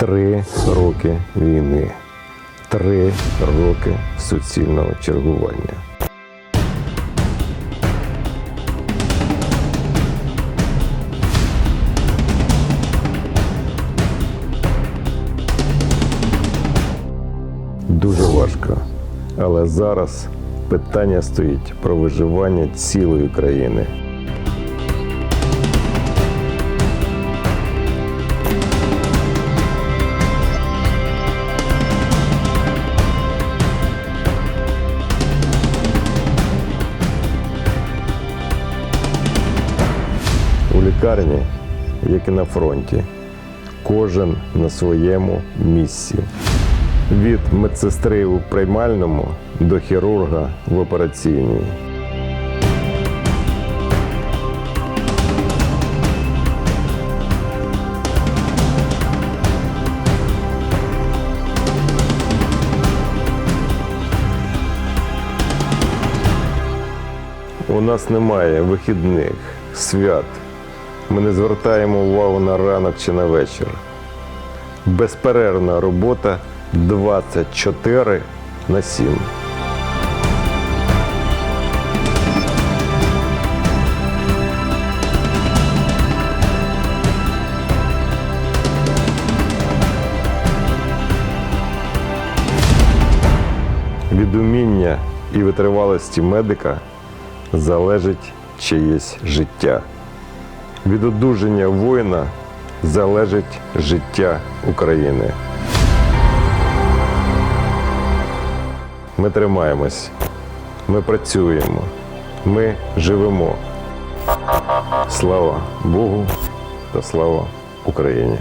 Три роки війни, три роки суцільного чергування. Дуже важко. Але зараз питання стоїть про виживання цілої країни. Лікарні, як і на фронті, кожен на своєму місці. Від медсестри у приймальному до хірурга в операційній. У нас немає вихідних, свят. Ми не звертаємо увагу на ранок чи на вечір. Безперервна робота 24 на 7. Від уміння і витривалості медика залежить чиєсь життя. Від одужання воїна залежить життя України. Ми тримаємось, ми працюємо, ми живемо. Слава Богу та слава Україні!